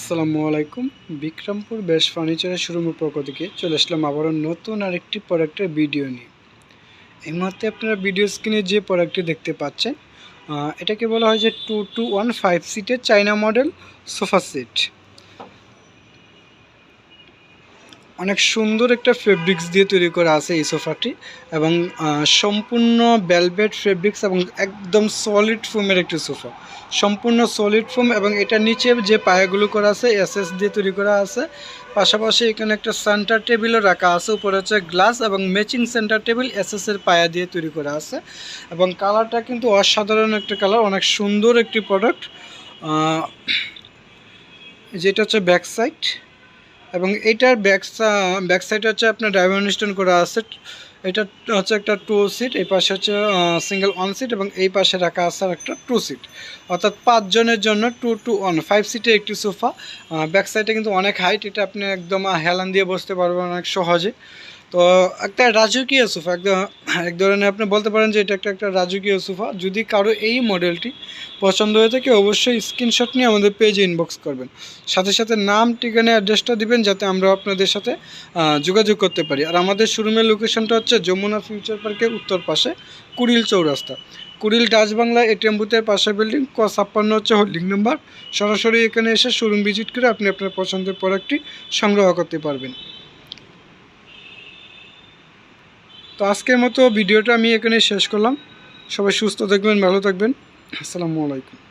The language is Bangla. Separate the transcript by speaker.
Speaker 1: আসসালামু আলাইকুম। বিক্রমপুর বেশ ফার্নিচারের শোরুমের পক্ষ থেকে চলে আসলাম আবারও নতুন আরেকটি প্রোডাক্টের ভিডিও নিয়ে। এই মুহূর্তে আপনারা ভিডিও স্ক্রিনে যে প্রোডাক্টটি দেখতে পাচ্ছেন এটাকে বলা হয় যে টু টু ওয়ান ফাইভ সিটের চাইনা মডেল সোফা সেট অনেক সুন্দর একটা ফেব্রিক্স দিয়ে তৈরি করা আছে এই সোফাটি এবং সম্পূর্ণ বেলভেট ফেব্রিক্স এবং একদম সলিড ফোমের একটি সোফা। সম্পূর্ণ সলিড ফোম এবং এটার নিচে যে পায়াগুলো করা আছে এসএস দিয়ে তৈরি করা আছে। পাশাপাশি এখানে একটা সেন্টার টেবিলও রাখা আছে, উপরে হচ্ছে গ্লাস এবং ম্যাচিং সেন্টার টেবিল এসএস এর পায়া দিয়ে তৈরি করা আছে। এবং কালারটা কিন্তু অসাধারণ একটা কালার অনেক সুন্দর একটি প্রোডাক্ট যেটা হচ্ছে ব্যাক সাইড এবং এটার ব্যাক ব্যাক সাইডে হচ্ছে আপনার ডায়মন্ড স্টোন করা আছে। এটা হচ্ছে একটা টু সিট এই পাশে হচ্ছে সিঙ্গেল ওয়ান সিট এবং এই পাশে রাখা আছে একটা টু সিট অর্থাৎ পাঁচজনের জন্য টু টু ওয়ান ফাইভ সিটের একটি সোফা ব্যাক সাইডে কিন্তু অনেক হাইট এটা আপনি একদম হেলান দিয়ে বসতে পারবেন অনেক সহজে। তো একটা রাজকীয় সোফা একদম, এক ধরনের আপনি বলতে পারেন যে এটা একটা একটা রাজকীয় সোফা যদি কারও এই মডেলটি পছন্দ হয়ে থাকে, অবশ্যই স্ক্রিনশট নিয়ে আমাদের পেজে ইনবক্স করবেন। সাথে সাথে নাম, ঠিকানা অ্যাড্রেসটা দিবেন, যাতে আমরা আপনাদের সাথে যোগাযোগ করতে পারি। আর আমাদের শোরুমের লোকেশনটা হচ্ছে যমুনা ফিউচার পার্কের উত্তর পাশে কুড়িল চৌরাস্তা। কুড়িল ডাচ বাংলা এটিএম বুথের পাশের বিল্ডিং, ক ছাপ্পান্ন হচ্ছে হোল্ডিং নাম্বার। সরাসরি এখানে এসে শোরুম ভিজিট করে আপনি আপনার পছন্দের প্রোডাক্টটি সংগ্রহ করতে পারবেন। তো আজকের মতো ভিডিওটা আমি এখানে শেষ করলাম। সবাই সুস্থ থাকবেন, ভালো থাকবেন। আসসালামু আলাইকুম।